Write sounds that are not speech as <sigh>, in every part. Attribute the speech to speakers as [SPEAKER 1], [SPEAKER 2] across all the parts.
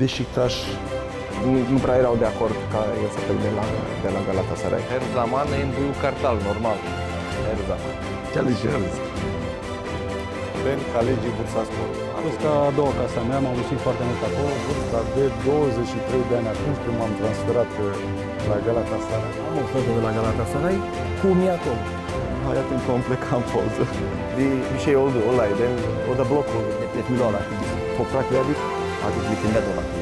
[SPEAKER 1] Beşiktaş nu, nu prea erau de acord ca el să plece de la, de la Galatasaray.
[SPEAKER 2] Her zaman en büyük kartal normal. Her zaman.
[SPEAKER 1] Çalışıyoruz.
[SPEAKER 3] Ben kaleci Bursaspor.
[SPEAKER 4] Am fost ca a doua casa mea, m-am muncit foarte mult acolo.
[SPEAKER 3] Vârsta de 23 de ani atunci când m-am transferat uh, la Galatasaray.
[SPEAKER 5] Am ofertă de la Galatasaray. Cum e acolo?
[SPEAKER 1] Hayatım komple kamp oldu.
[SPEAKER 2] Bir, bir şey oldu olaydan. O da blok oldu.
[SPEAKER 5] Net milyon aktivist.
[SPEAKER 1] Toprak verdik.
[SPEAKER 5] Artık liginde de olabilir.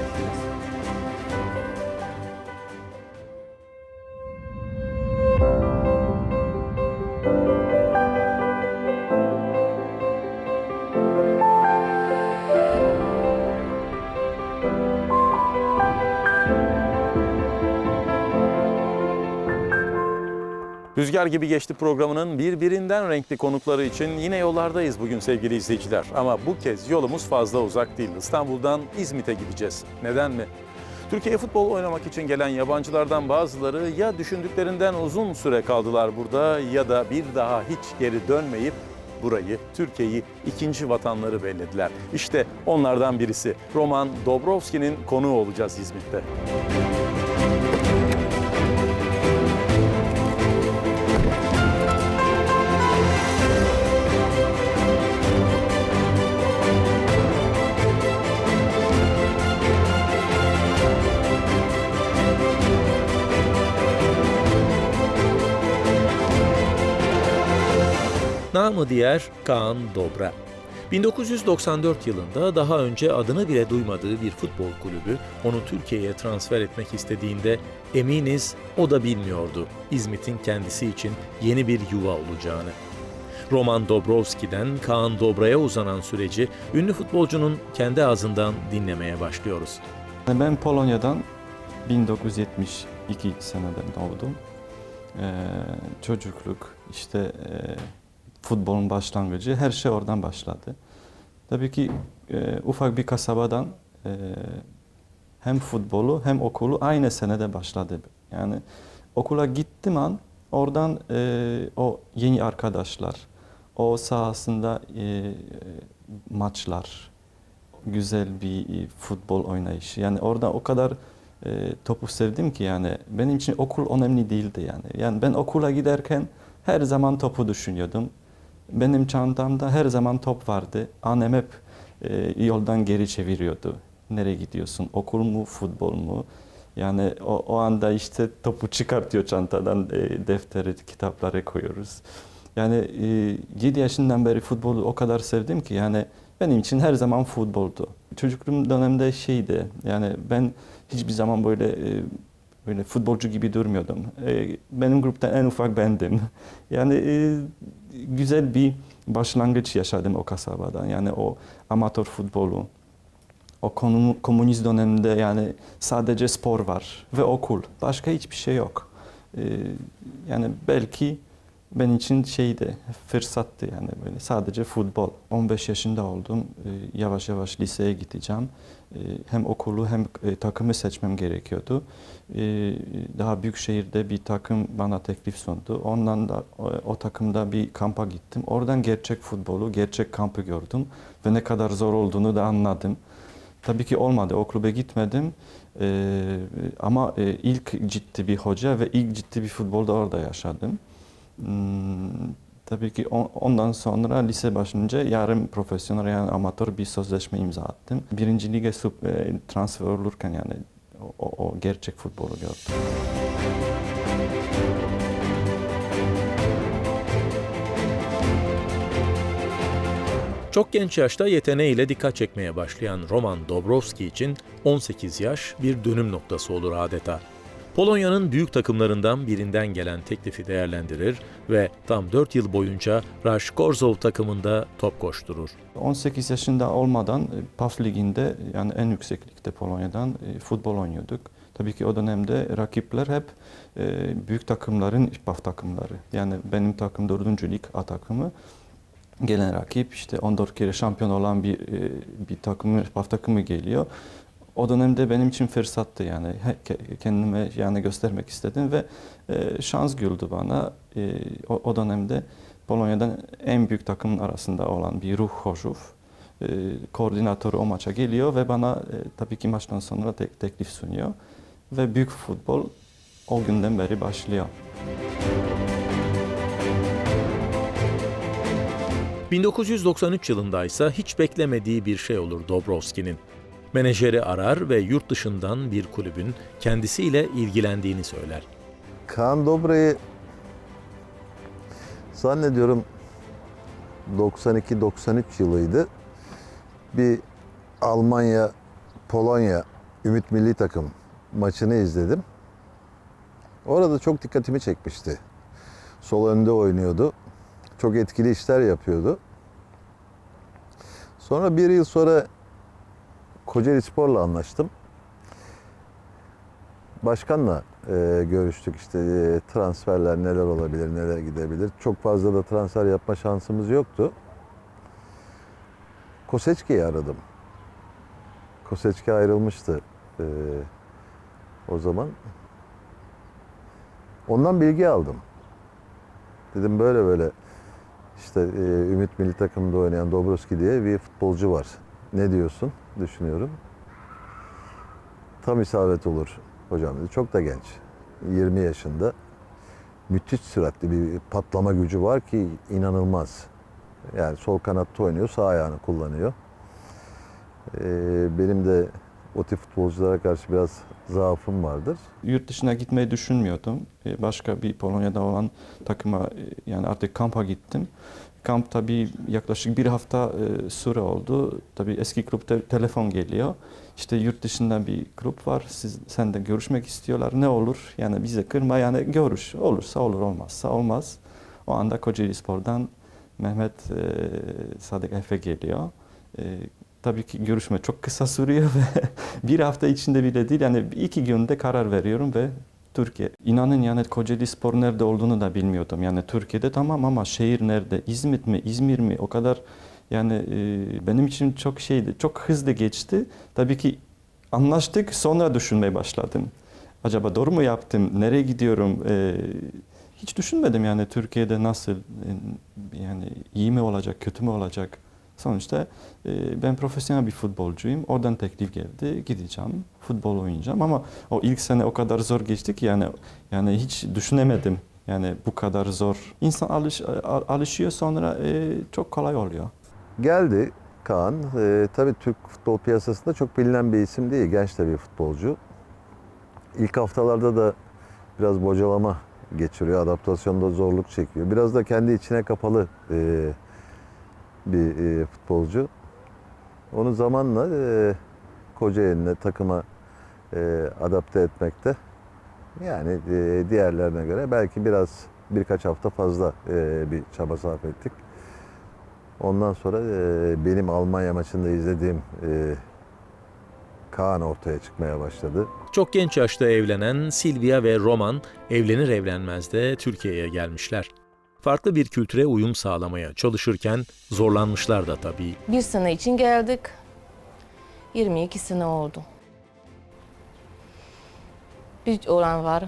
[SPEAKER 6] Rüzgar gibi geçti programının birbirinden renkli konukları için yine yollardayız bugün sevgili izleyiciler. Ama bu kez yolumuz fazla uzak değil. İstanbul'dan İzmit'e gideceğiz. Neden mi? Türkiye futbol oynamak için gelen yabancılardan bazıları ya düşündüklerinden uzun süre kaldılar burada ya da bir daha hiç geri dönmeyip burayı, Türkiye'yi ikinci vatanları bellediler. İşte onlardan birisi Roman Dobrovski'nin konuğu olacağız İzmit'te. Namı diğer Kaan Dobra. 1994 yılında daha önce adını bile duymadığı bir futbol kulübü onu Türkiye'ye transfer etmek istediğinde eminiz o da bilmiyordu İzmit'in kendisi için yeni bir yuva olacağını. Roman Dobrovski'den Kaan Dobra'ya uzanan süreci ünlü futbolcunun kendi ağzından dinlemeye başlıyoruz.
[SPEAKER 7] Ben Polonya'dan 1972 seneden doğdum. Ee, çocukluk, işte e, futbolun başlangıcı, her şey oradan başladı. Tabii ki e, ufak bir kasabadan e, hem futbolu hem okulu aynı senede başladı. Yani okula gittim an oradan e, o yeni arkadaşlar, o sahasında e, maçlar, güzel bir e, futbol oynayışı. Yani orada o kadar e, topu sevdim ki yani benim için okul önemli değildi yani. Yani ben okula giderken her zaman topu düşünüyordum. Benim çantamda her zaman top vardı. Annem hep e, yoldan geri çeviriyordu. Nereye gidiyorsun? Okul mu, futbol mu? Yani o, o anda işte topu çıkartıyor çantadan, e, defteri, kitapları koyuyoruz. Yani e, 7 yaşından beri futbolu o kadar sevdim ki yani benim için her zaman futboldu. Çocukluğum dönemde şeydi yani ben hiçbir zaman böyle e, böyle futbolcu gibi durmuyordum. E, benim grupta en ufak bendim. <laughs> Yani e, güzel bir başlangıç yaşadım o kasabadan. Yani o amatör futbolu. O komünist döneminde yani sadece spor var ve okul. Başka hiçbir şey yok. E, yani belki benim için şeydi, fırsattı yani böyle sadece futbol. 15 yaşında oldum. E, Yavaş yavaş liseye gideceğim. E, Hem okulu hem e, takımı seçmem gerekiyordu. E, Daha büyük şehirde bir takım bana teklif sundu. Ondan da o, takımda bir kampa gittim. Oradan gerçek futbolu, gerçek kampı gördüm ve ne kadar zor olduğunu da anladım. Tabii ki olmadı. O kulübe gitmedim. Ee, ama e, ilk ciddi bir hoca ve ilk ciddi bir futbolda orada yaşadım. Tabii ki on- ondan sonra lise başlayınca yarım profesyonel yani amatör bir sözleşme imza attım. Birinci lige transfer olurken yani o, o gerçek futbolu gördüm.
[SPEAKER 6] Çok genç yaşta yeteneğiyle dikkat çekmeye başlayan Roman Dobrovski için 18 yaş bir dönüm noktası olur adeta. Polonya'nın büyük takımlarından birinden gelen teklifi değerlendirir ve tam 4 yıl boyunca Raş Korzov takımında top koşturur.
[SPEAKER 7] 18 yaşında olmadan e, PAF liginde yani en yüksek ligde Polonya'dan e, futbol oynuyorduk. Tabii ki o dönemde rakipler hep e, büyük takımların PAF takımları. Yani benim takım 4. lig A takımı. Gelen rakip işte 14 kere şampiyon olan bir bir takımı PAF takımı geliyor. O dönemde benim için fırsattı yani kendime yani göstermek istedim ve e, şans güldü bana. E, o, dönemde Polonya'dan en büyük takımın arasında olan bir Ruch Chorzów e, koordinatörü o maça geliyor ve bana tabii ki maçtan sonra tek, teklif sunuyor. Ve büyük futbol o günden beri başlıyor.
[SPEAKER 6] 1993 yılında ise hiç beklemediği bir şey olur Dobrovski'nin. Menajeri arar ve yurt dışından bir kulübün kendisiyle ilgilendiğini söyler.
[SPEAKER 8] Kaan Dobra'yı zannediyorum 92-93 yılıydı. Bir Almanya, Polonya Ümit Milli Takım maçını izledim. Orada çok dikkatimi çekmişti. Sol önde oynuyordu. Çok etkili işler yapıyordu. Sonra bir yıl sonra Kocaeli Spor'la anlaştım. Başkanla e, görüştük işte e, transferler neler olabilir, neler gidebilir. Çok fazla da transfer yapma şansımız yoktu. Koseçki'yi aradım. Koseçki ayrılmıştı e, o zaman. Ondan bilgi aldım. Dedim böyle böyle işte e, Ümit Milli Takımında oynayan Dobroski diye bir futbolcu var. Ne diyorsun? Düşünüyorum. Tam isabet olur hocam dedi. Çok da genç. 20 yaşında. Müthiş süratli bir patlama gücü var ki inanılmaz. Yani sol kanatta oynuyor, sağ ayağını kullanıyor. Ee, benim de o tip futbolculara karşı biraz zaafım vardır.
[SPEAKER 7] Yurt dışına gitmeyi düşünmüyordum. E, Başka bir Polonya'da olan takıma e, yani artık kampa gittim. Kamp tabii yaklaşık bir hafta e, süre oldu. Tabii eski kulüpte telefon geliyor. İşte yurt dışından bir kulüp var. Siz sen de görüşmek istiyorlar. Ne olur? Yani bize kırma yani görüş. Olursa olur, olmazsa olmaz. O anda Kocaeli Spor'dan Mehmet e, Sadık Efe geliyor. E, tabii ki görüşme çok kısa sürüyor <laughs> ve bir hafta içinde bile değil yani iki günde karar veriyorum ve Türkiye. İnanın yani Kocaeli Spor nerede olduğunu da bilmiyordum. Yani Türkiye'de tamam ama şehir nerede? İzmit mi, İzmir mi? O kadar yani e, benim için çok şeydi, çok hızlı geçti. Tabii ki anlaştık sonra düşünmeye başladım. Acaba doğru mu yaptım? Nereye gidiyorum? E, hiç düşünmedim yani Türkiye'de nasıl, e, yani iyi mi olacak, kötü mü olacak? Sonuçta e, ben profesyonel bir futbolcuyum. Oradan teklif geldi. Gideceğim. Futbol oynayacağım ama o ilk sene o kadar zor geçti ki yani yani hiç düşünemedim. Yani bu kadar zor. İnsan alış, al- alışıyor sonra e, çok kolay oluyor.
[SPEAKER 8] Geldi Kaan. Ee, tabii Türk futbol piyasasında çok bilinen bir isim değil. Genç de bir futbolcu. İlk haftalarda da biraz bocalama geçiriyor. Adaptasyonda zorluk çekiyor. Biraz da kendi içine kapalı e, bir e, futbolcu. Onu zamanla e, Kocaeli'ne takıma e, adapte etmekte yani e, diğerlerine göre belki biraz birkaç hafta fazla e, bir çaba sarf ettik. Ondan sonra e, benim Almanya maçında izlediğim e, Kaan ortaya çıkmaya başladı.
[SPEAKER 6] Çok genç yaşta evlenen Silvia ve Roman evlenir evlenmez de Türkiye'ye gelmişler. Farklı bir kültüre uyum sağlamaya çalışırken zorlanmışlar da tabii.
[SPEAKER 9] Bir sene için geldik. 22 sene oldu. Bir oğlan var.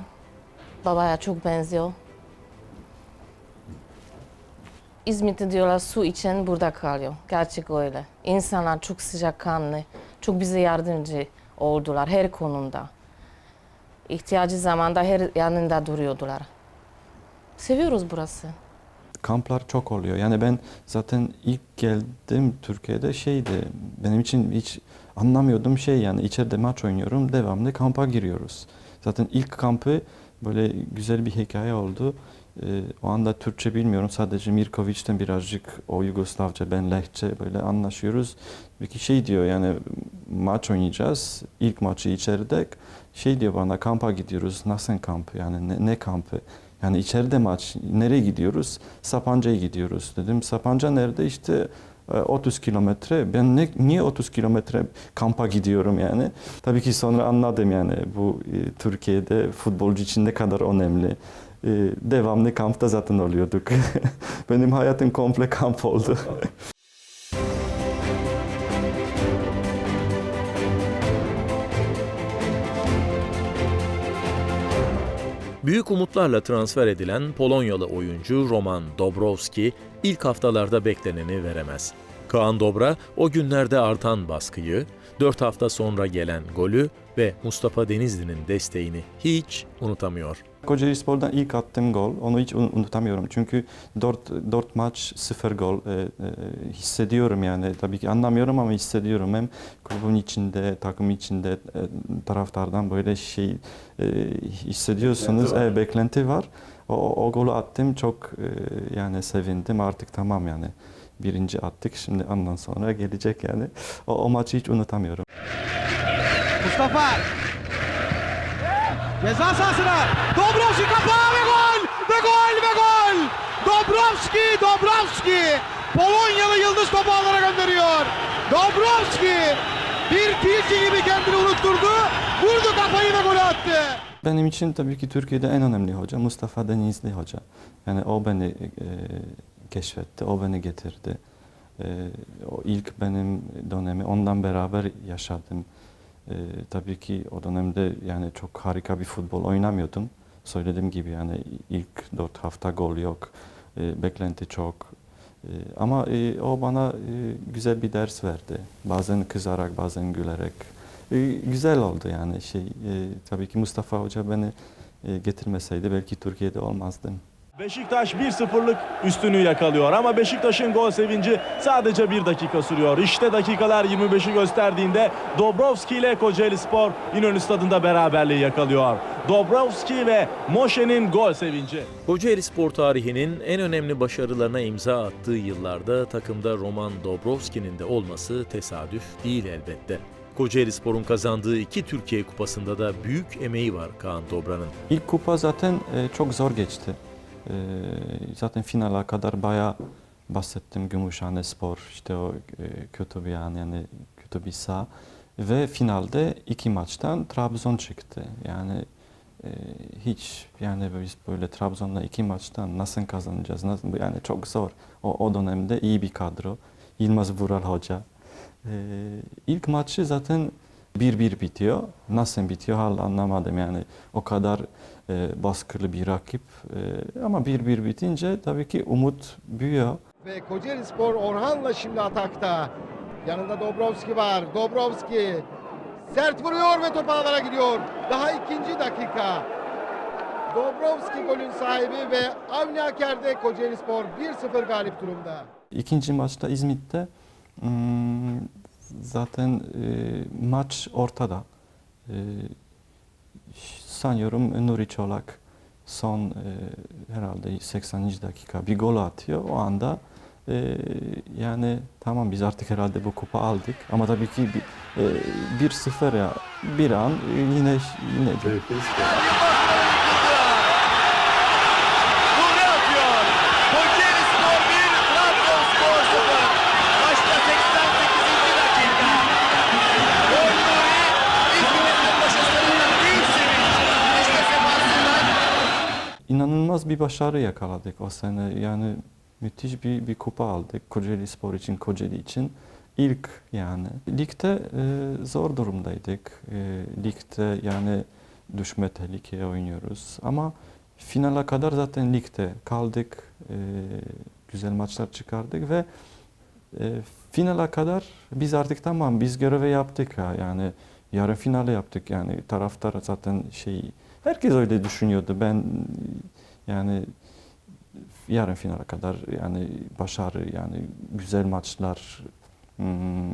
[SPEAKER 9] Babaya çok benziyor. İzmit'te diyorlar su için burada kalıyor. Gerçek öyle. İnsanlar çok sıcakkanlı, çok bize yardımcı oldular her konuda. İhtiyacı zamanda her yanında duruyordular. Seviyoruz burası.
[SPEAKER 7] kamplar çok oluyor. Yani ben zaten ilk geldim Türkiye'de şeydi benim için hiç anlamıyordum şey yani içeride maç oynuyorum devamlı kampa giriyoruz. Zaten ilk kampı böyle güzel bir hikaye oldu. Ee, o anda Türkçe bilmiyorum sadece Mirkoviç'ten birazcık o Yugoslavca ben Lehçe böyle anlaşıyoruz. Bir şey diyor yani maç oynayacağız ilk maçı içeride şey diyor bana kampa gidiyoruz nasıl kamp yani ne, ne kampı yani içeride maç. Nereye gidiyoruz? Sapanca'ya gidiyoruz dedim. Sapanca nerede? İşte e, 30 kilometre. Ben ne, niye 30 kilometre kampa gidiyorum yani? Tabii ki sonra anladım yani bu e, Türkiye'de futbolcu için ne kadar önemli. E, devamlı kampta zaten oluyorduk. <laughs> Benim hayatım komple kamp oldu. <laughs>
[SPEAKER 6] Büyük umutlarla transfer edilen Polonyalı oyuncu Roman Dobrowski ilk haftalarda bekleneni veremez. Kaan Dobra o günlerde artan baskıyı, 4 hafta sonra gelen golü ve Mustafa Denizli'nin desteğini hiç unutamıyor.
[SPEAKER 7] Kocaeli Spor'dan ilk attığım gol, onu hiç un- unutamıyorum. Çünkü 4, 4 maç 0 gol e, e, hissediyorum yani. Tabii ki anlamıyorum ama hissediyorum. Hem kulübün içinde, takım içinde, e, taraftardan böyle şey e, hissediyorsunuz.
[SPEAKER 1] Beklenti var.
[SPEAKER 7] Evet, beklenti var. O, o, o golü attım çok e, yani sevindim. Artık tamam yani. Birinci attık. Şimdi ondan sonra gelecek yani. O, o maçı hiç unutamıyorum.
[SPEAKER 10] Mustafa. Ceza sahasına. Dobrovski kapağı ve gol! Ve gol ve gol! Dobrovski, Dobrovski! Polonyalı yıldız topu alana gönderiyor. Dobrovski bir tilki gibi kendini unutturdu. Vurdu kafayı ve golü attı.
[SPEAKER 7] Benim için tabii ki Türkiye'de en önemli hoca Mustafa Denizli Hoca. Yani o beni e, keşfetti, o beni getirdi. E, o ilk benim dönemi ondan beraber yaşadım. E, tabii ki o dönemde yani çok harika bir futbol oynamıyordum. Söylediğim gibi yani ilk dört hafta gol yok, e, beklenti çok. E, ama e, o bana e, güzel bir ders verdi. Bazen kızarak, bazen gülerek. E, güzel oldu yani şey. e, tabii ki Mustafa Hoca beni e, getirmeseydi belki Türkiye'de olmazdım.
[SPEAKER 11] Beşiktaş 1-0'lık üstünlüğü yakalıyor ama Beşiktaş'ın gol sevinci sadece bir dakika sürüyor. İşte dakikalar 25'i gösterdiğinde Dobrovski ile Kocaeli Spor İnönü Stadı'nda beraberliği yakalıyor. Dobrovski ve Moşe'nin gol sevinci.
[SPEAKER 6] Kocaeli Spor tarihinin en önemli başarılarına imza attığı yıllarda takımda Roman Dobrovski'nin de olması tesadüf değil elbette. Kocaeli Spor'un kazandığı iki Türkiye Kupası'nda da büyük emeği var Kaan Dobra'nın.
[SPEAKER 7] İlk kupa zaten e, çok zor geçti. E, zaten finale kadar bayağı bahsettim Gümüşhane Spor işte o e, kötü bir an yani kötü bir saha ve finalde iki maçtan Trabzon çıktı. Yani e, hiç yani biz böyle Trabzon'da iki maçtan nasıl kazanacağız? Nasıl, yani çok zor. O, o dönemde iyi bir kadro. Yılmaz Vural Hoca. E, ilk maçı zaten 1-1 bitiyor. Nasıl bitiyor hala anlamadım yani. O kadar e, baskılı bir rakip. E, ama 1-1 bitince tabii ki umut büyüyor.
[SPEAKER 10] Ve Kocaeli Spor Orhan'la şimdi atakta. Yanında Dobrovski var. Dobrovski sert vuruyor ve top ağlara gidiyor. Daha ikinci dakika. Dobrovski golün sahibi ve Avni Aker'de Kocaeli Spor 1-0 galip durumda.
[SPEAKER 7] İkinci maçta İzmit'te hmm, zaten e, maç ortada. E, sanıyorum Nuri Çolak son e, herhalde 80. dakika bir gol atıyor. O anda e, yani tamam biz artık herhalde bu kupa aldık ama tabii ki bir, e, 1-0 ya bir an yine yine
[SPEAKER 11] Nuri
[SPEAKER 7] bir başarı yakaladık o sene. Yani müthiş bir, bir kupa aldık Kocaeli Spor için, Kocaeli için. İlk yani. Ligde e, zor durumdaydık. E, ligde yani düşme tehlikeye oynuyoruz. Ama finale kadar zaten ligde kaldık. E, güzel maçlar çıkardık ve e, finale kadar biz artık tamam biz görevi yaptık ha yani yarı finale yaptık yani taraftar zaten şey herkes öyle düşünüyordu ben yani yarın finale kadar yani başarı yani güzel maçlar hmm,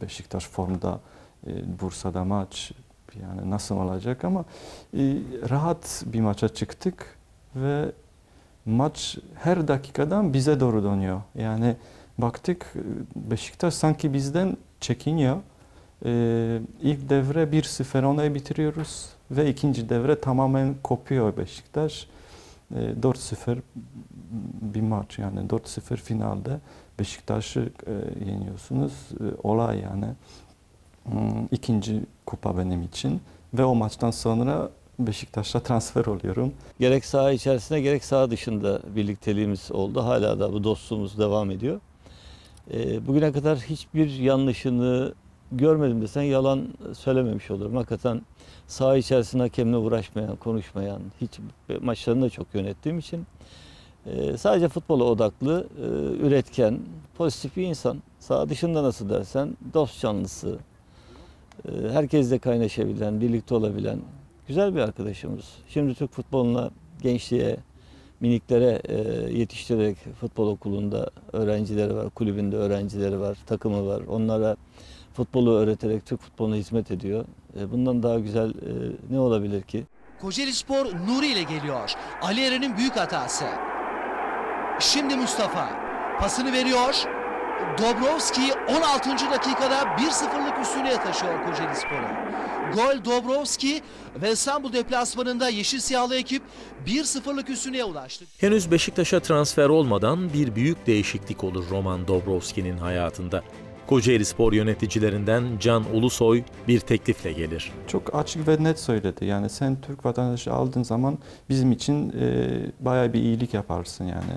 [SPEAKER 7] Beşiktaş formda e, Bursa'da maç yani nasıl olacak ama e, rahat bir maça çıktık ve maç her dakikadan bize doğru dönüyor. Yani baktık e, Beşiktaş sanki bizden çekiniyor. Ee, ilk devre 1-0 ona bitiriyoruz ve ikinci devre tamamen kopuyor Beşiktaş. Ee, 4-0 bir maç yani 4-0 finalde Beşiktaş'ı e, yeniyorsunuz. E, olay yani. Hmm, ikinci kupa benim için ve o maçtan sonra Beşiktaş'a transfer oluyorum.
[SPEAKER 12] Gerek saha içerisinde gerek saha dışında birlikteliğimiz oldu. Hala da bu dostluğumuz devam ediyor. Bugüne kadar hiçbir yanlışını görmedim desen yalan söylememiş olurum. Hakikaten saha içerisinde hakemle uğraşmayan, konuşmayan, hiç maçlarını da çok yönettiğim için e, sadece futbola odaklı, e, üretken, pozitif bir insan. Sağ dışında nasıl dersen dost canlısı. e, Herkesle kaynaşabilen, birlikte olabilen güzel bir arkadaşımız. Şimdi Türk futboluna, gençliğe, miniklere yetiştirerek futbol okulunda öğrencileri var, kulübünde öğrencileri var, takımı var. Onlara futbolu öğreterek Türk futboluna hizmet ediyor. E, Bundan daha güzel e, ne olabilir ki?
[SPEAKER 13] Kocaeli Spor Nuri ile geliyor. Ali Eren'in büyük hatası. Şimdi Mustafa pasını veriyor. Dobrovski 16. dakikada 1-0'lık üstünlüğe taşıyor Kocaeli Spor'u. Gol Dobrovski ve İstanbul deplasmanında yeşil siyahlı ekip 1-0'lık üstünlüğe ulaştı.
[SPEAKER 6] Henüz Beşiktaş'a transfer olmadan bir büyük değişiklik olur Roman Dobrovski'nin hayatında. Kocaeli Spor yöneticilerinden Can Ulusoy bir teklifle gelir.
[SPEAKER 7] Çok açık ve net söyledi. Yani sen Türk vatandaşı aldığın zaman bizim için e, bayağı bir iyilik yaparsın yani.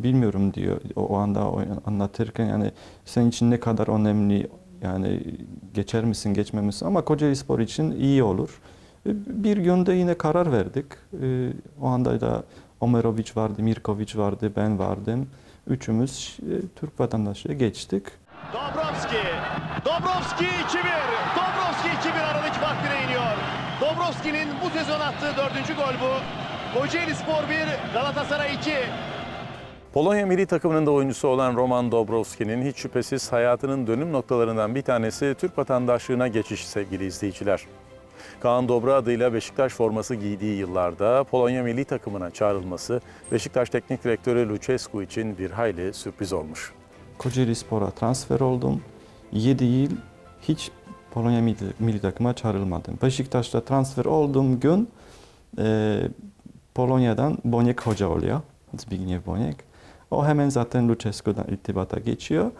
[SPEAKER 7] Bilmiyorum diyor o, o anda anlatırken yani senin için ne kadar önemli yani geçer misin geçme misin ama Kocaeli Spor için iyi olur. E, Bir günde yine karar verdik. E, o anda da Omerovic vardı, Mirkovic vardı, ben vardım. Üçümüz e, Türk vatandaşlığı geçtik.
[SPEAKER 11] Dobrovski. Dobrovski 2-1. Dobrovski 2-1 aradaki fark 1'e iniyor. Dobrovski'nin bu sezon attığı dördüncü gol bu. Kocaeli Spor 1, Galatasaray 2.
[SPEAKER 6] Polonya milli takımının da oyuncusu olan Roman Dobrovski'nin hiç şüphesiz hayatının dönüm noktalarından bir tanesi Türk vatandaşlığına geçişi sevgili izleyiciler. Kaan Dobra adıyla Beşiktaş forması giydiği yıllarda Polonya milli takımına çağrılması Beşiktaş Teknik Direktörü Lucescu için bir hayli sürpriz olmuş.
[SPEAKER 7] Kocaeli Spor'a transfer oldum. 7 yıl hiç Polonya milli, milli takıma çağrılmadım. Beşiktaş'ta transfer olduğum gün e, Polonya'dan Boniek hoca oluyor. Zbigniew Boniek. O hemen zaten Lucescu'dan irtibata geçiyor.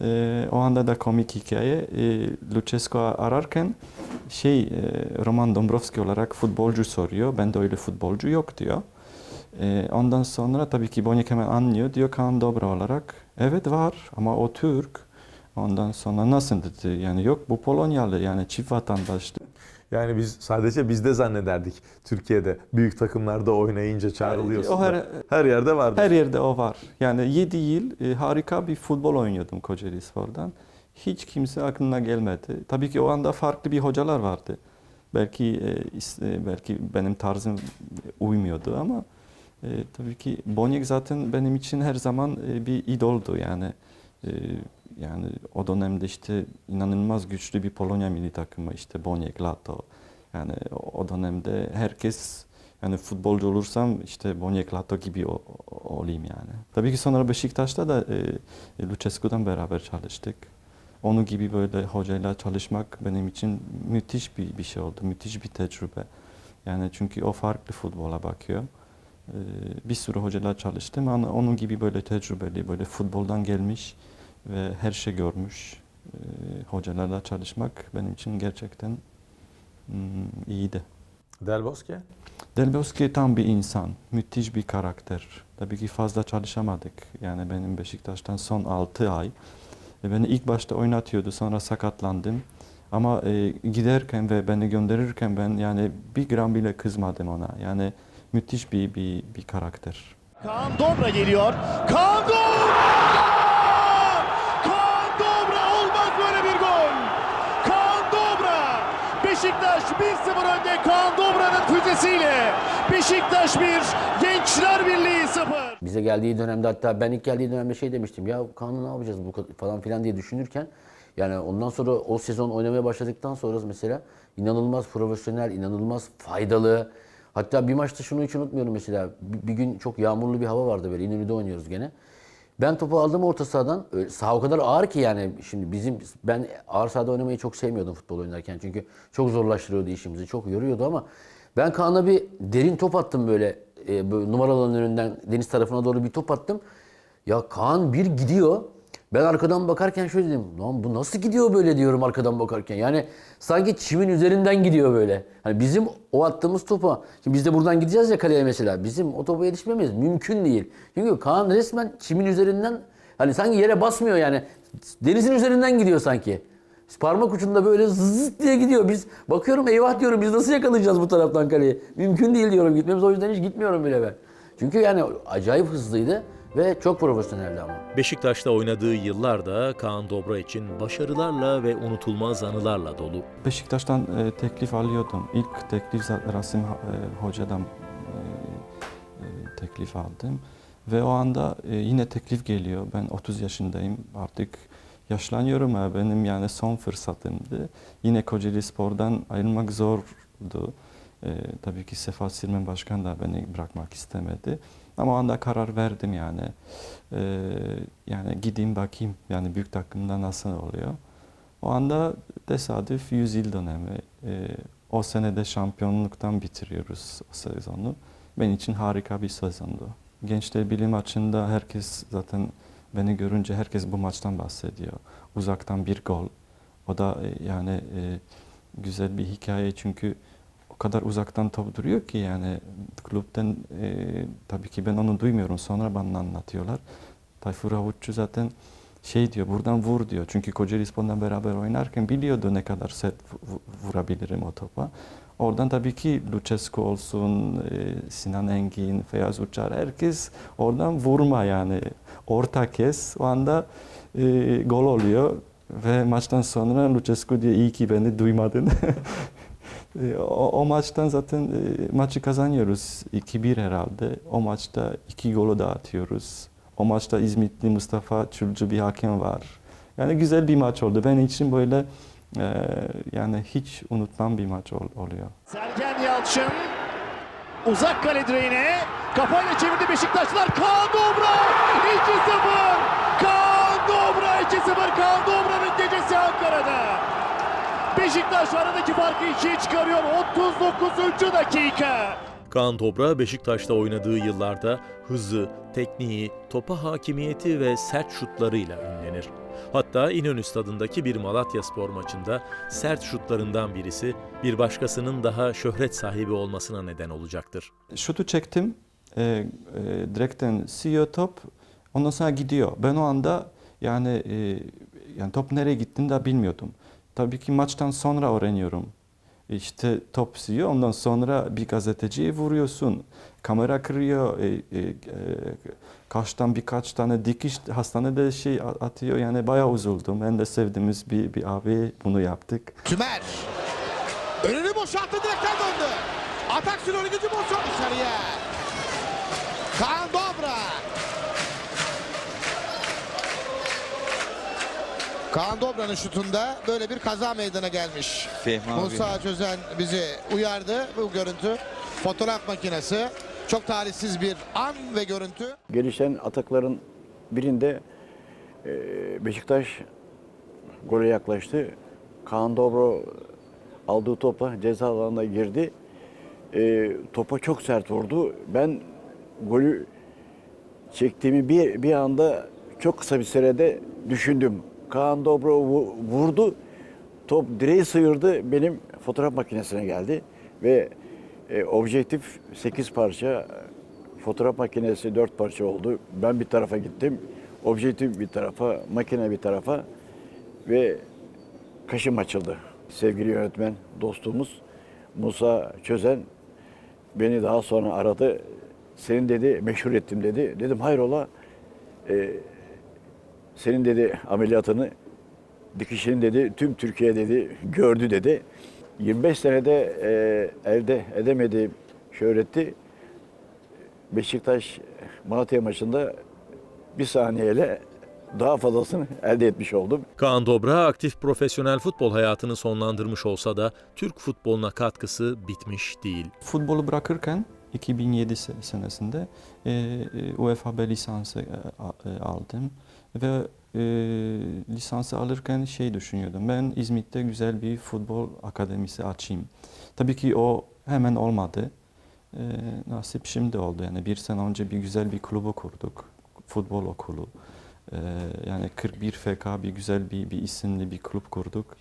[SPEAKER 7] E, o anda da komik hikaye. E, Lucescu ararken şey e, Roman Dombrovski olarak futbolcu soruyor. Ben de öyle futbolcu yok diyor. E, ondan sonra tabii ki Boniek hemen anlıyor. Diyor Kaan Dobra olarak. Evet var ama o Türk. Ondan sonra nasıl dedi? Yani yok bu Polonyalı yani çift vatandaşlık.
[SPEAKER 14] Yani biz sadece bizde zannederdik Türkiye'de büyük takımlarda oynayınca çağrılıyorsun.
[SPEAKER 7] O her-
[SPEAKER 14] her yerde vardır.
[SPEAKER 7] Her yerde o var. Yani 7 yıl e, harika bir futbol oynuyordum Kocaeli Spor'dan. Hiç kimse aklına gelmedi. Tabii ki o anda farklı bir hocalar vardı. Belki e, e, belki benim tarzım uymuyordu ama e, tabii ki Boniek zaten benim için her zaman e, bir idoldu yani. E, yani o dönemde işte inanılmaz güçlü bir Polonya milli takımı işte Boniek, Lato. Yani o dönemde herkes yani futbolcu olursam işte Boniek Lato gibi o- o- olayım yani. Tabii ki sonra Beşiktaş'ta da e, Lucescu'dan beraber çalıştık. Onun gibi böyle hocayla çalışmak benim için müthiş bir, bir şey oldu. Müthiş bir tecrübe. Yani çünkü o farklı futbola bakıyor. Ee, bir sürü hocalar çalıştım ama onun gibi böyle tecrübeli, böyle futboldan gelmiş ve her şey görmüş e, hocalarla çalışmak benim için gerçekten mm, iyiydi.
[SPEAKER 14] Del Bosque?
[SPEAKER 7] Del Bosque tam bir insan, müthiş bir karakter. Tabii ki fazla çalışamadık. Yani benim Beşiktaş'tan son 6 ay. E, beni ilk başta oynatıyordu, sonra sakatlandım. Ama e, giderken ve beni gönderirken ben yani bir gram bile kızmadım ona. Yani müthiş bir bir, bir karakter.
[SPEAKER 11] Kaan Dobra geliyor. Kaan Dobra! Kaan Dobra olmaz böyle bir gol. Kaan Dobra! Beşiktaş 1-0 önde Kaan Dobra'nın füzesiyle. Beşiktaş 1, Gençler Birliği 0.
[SPEAKER 15] Bize geldiği dönemde hatta ben ilk geldiği dönemde şey demiştim ya Kaan'ı ne yapacağız bu falan filan diye düşünürken yani ondan sonra o sezon oynamaya başladıktan sonra mesela inanılmaz profesyonel, inanılmaz faydalı. Hatta bir maçta şunu hiç unutmuyorum mesela. Bir, bir gün çok yağmurlu bir hava vardı böyle İnönü'de oynuyoruz gene. Ben topu aldım orta sahadan. Saha o kadar ağır ki yani şimdi bizim ben ağır sahada oynamayı çok sevmiyordum futbol oynarken. Çünkü çok zorlaştırıyordu işimizi, çok yoruyordu ama ben Kaan'a bir derin top attım böyle, e, böyle numaraların önünden deniz tarafına doğru bir top attım. Ya Kaan bir gidiyor. Ben arkadan bakarken şöyle dedim. Lan bu nasıl gidiyor böyle diyorum arkadan bakarken. Yani sanki çimin üzerinden gidiyor böyle. Hani bizim o attığımız topa. Şimdi biz de buradan gideceğiz ya kaleye mesela. Bizim o topa yetişmemiz mümkün değil. Çünkü Kaan resmen çimin üzerinden hani sanki yere basmıyor yani. Denizin üzerinden gidiyor sanki. Parmak ucunda böyle zıt diye gidiyor. Biz bakıyorum eyvah diyorum biz nasıl yakalayacağız bu taraftan kaleyi. Mümkün değil diyorum gitmemiz o yüzden hiç gitmiyorum bile ben. Çünkü yani acayip hızlıydı Ve çok profesyoneldi ama.
[SPEAKER 6] Beşiktaş'ta oynadığı yıllar da Kaan Dobra için başarılarla ve unutulmaz anılarla dolu.
[SPEAKER 7] Beşiktaş'tan e, teklif alıyordum. İlk teklif zaten Rasim e, Hoca'dan e, e, teklif aldım. Ve o anda e, yine teklif geliyor. Ben 30 yaşındayım. Artık yaşlanıyorum. Ha. Benim yani son fırsatımdı. Yine Kocaeli Spor'dan ayrılmak zordu. E, tabii ki Sefa Sirmen Başkan da beni bırakmak istemedi. Ama o anda karar verdim yani. E, yani gideyim bakayım yani büyük takımda nasıl oluyor. O anda tesadüf 100 yıl dönemi. E, o senede şampiyonluktan bitiriyoruz o sezonu. Benim için harika bir sezondu. Gençler Birliği maçında herkes zaten beni görünce herkes bu maçtan bahsediyor. Uzaktan bir gol. O da e, yani e, güzel bir hikaye çünkü kadar uzaktan top duruyor ki yani kulüpten e, tabii ki ben onu duymuyorum. Sonra bana anlatıyorlar. Tayfur Avutçu zaten şey diyor buradan vur diyor. Çünkü Kocaeli Spor'dan beraber oynarken biliyordu ne kadar set vu- vurabilirim o topa. Oradan tabii ki Lucescu olsun, e, Sinan Engin, Feyyaz Uçar herkes oradan vurma yani. Orta kes o anda e, gol oluyor ve maçtan sonra Lucescu diye iyi ki beni duymadın. <laughs> E, o, o maçtan zaten e, maçı kazanıyoruz. 2-1 herhalde. O maçta iki golü de atıyoruz. O maçta İzmitli Mustafa Çulcu bir hakem var. Yani güzel bir maç oldu. Benim için böyle e, yani hiç unutmam bir maç ol- oluyor.
[SPEAKER 16] Sergen Yalçın uzak kale direğine kafayla çevirdi Beşiktaşlar. Kaan Dobra 2-0. Kaan Dobra 2-0. Kaan Dobra'nın gecesi Ankara'da. Beşiktaş aradaki farkı ikiye çıkarıyor. 39. dakika.
[SPEAKER 6] Kaan Dobra Beşiktaş'ta oynadığı yıllarda hızı, tekniği, topa hakimiyeti ve sert şutlarıyla ünlenir. Hatta İnönü stadındaki bir Malatya Spor maçında sert şutlarından birisi bir başkasının daha şöhret sahibi olmasına neden olacaktır.
[SPEAKER 7] Şutu çektim. E, e, direkten sıyıyor top. Ondan sonra gidiyor. Ben o anda yani e, yani top nereye gittiğini de bilmiyordum. Tabii ki maçtan sonra öğreniyorum. İşte top sıyıyor. Ondan sonra bir gazeteciye vuruyorsun. Kamera kırıyor. E, e, e, kaçtan birkaç tane dikiş hastanede şey atıyor. Yani bayağı üzüldüm. Ben de sevdiğimiz bir, bir abi bunu yaptık.
[SPEAKER 10] Tümer. Önünü boşalttı direkten döndü. Atak sürüyor ikinci pozisyon dışarıya. Kaan Dobra'nın şutunda böyle bir kaza meydana gelmiş.
[SPEAKER 17] Fehmi abi.
[SPEAKER 10] Musa Çözen bizi uyardı bu görüntü. Fotoğraf makinesi. Çok talihsiz bir an ve görüntü.
[SPEAKER 18] Gelişen atakların birinde e, Beşiktaş gole yaklaştı. Kaan Dobro aldığı topa ceza alanına girdi. E, topa çok sert vurdu. Ben golü çektiğimi bir, bir anda çok kısa bir sürede düşündüm. Kaan Dobro vu- vurdu. Top direği sıyırdı. Benim fotoğraf makinesine geldi. Ve e, objektif 8 parça, fotoğraf makinesi 4 parça oldu. Ben bir tarafa gittim. Objektif bir tarafa, makine bir tarafa ve kaşım açıldı. Sevgili yönetmen, dostumuz Musa Çözen beni daha sonra aradı. Senin dedi meşhur ettim dedi. Dedim hayrola? E, senin dedi ameliyatını dikişini dedi tüm Türkiye dedi gördü dedi. 25 senede e, elde edemediğim şöhreti Beşiktaş Malatya maçında bir saniyeyle daha fazlasını elde etmiş oldum.
[SPEAKER 6] Kaan Dobra aktif profesyonel futbol hayatını sonlandırmış olsa da Türk futboluna katkısı bitmiş değil.
[SPEAKER 7] Futbolu bırakırken 2007 se- senesinde e, e, UEFA B lisansı e, e, aldım ve e, lisansı alırken şey düşünüyordum. Ben İzmit'te güzel bir futbol akademisi açayım. Tabii ki o hemen olmadı. E, nasip şimdi oldu. Yani bir sene önce bir güzel bir kulübü kurduk. Futbol okulu. E, yani 41 FK bir güzel bir, bir isimli bir kulüp kurduk.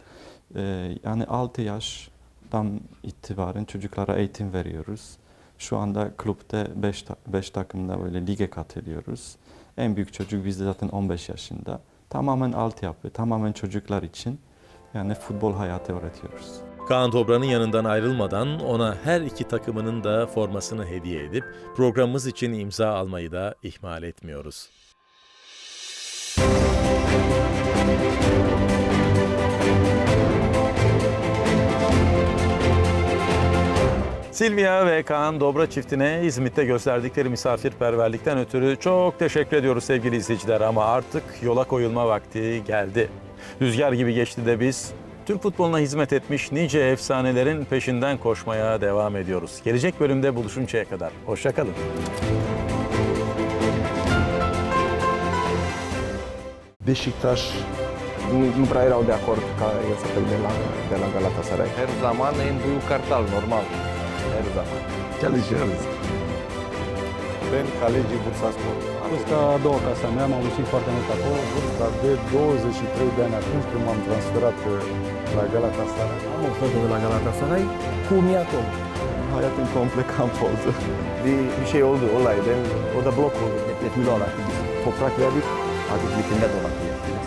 [SPEAKER 7] E, yani 6 yaştan itibaren çocuklara eğitim veriyoruz. Şu anda kulüpte 5 5 takımda böyle lige katılıyoruz. En büyük çocuk bizde zaten 15 yaşında. Tamamen altyapı, tamamen çocuklar için yani futbol hayatı öğretiyoruz.
[SPEAKER 6] Kaan Toprak'ın yanından ayrılmadan ona her iki takımının da formasını hediye edip programımız için imza almayı da ihmal etmiyoruz. Silvia ve Kaan Dobra çiftine İzmit'te gösterdikleri misafirperverlikten ötürü çok teşekkür ediyoruz sevgili izleyiciler ama artık yola koyulma vakti geldi. Rüzgar gibi geçti de biz Türk futboluna hizmet etmiş nice efsanelerin peşinden koşmaya devam ediyoruz. Gelecek bölümde buluşuncaya kadar. Hoşçakalın.
[SPEAKER 1] Beşiktaş nu, prea erau de acord ca el să plece de la, de la Galatasaray.
[SPEAKER 2] Her zaman en büyük kartal normal. Her zaman.
[SPEAKER 1] Çalışıyoruz.
[SPEAKER 3] Ben kaleci Bursaspor.
[SPEAKER 4] Vârsta a doua casa mea, m-am simțit foarte mult acolo.
[SPEAKER 3] Vârsta de 23 de ani atunci când m-am transferat uh, la Galatasaray.
[SPEAKER 5] Am ofertă de la Galatasaray cu Miatom.
[SPEAKER 7] Hayatım komple kamp oldu.
[SPEAKER 1] Bir, bir şey oldu olay. Ben, o da blok oldu.
[SPEAKER 5] Hep Milano. Toprak verdik. Artık bitinde dolan diye.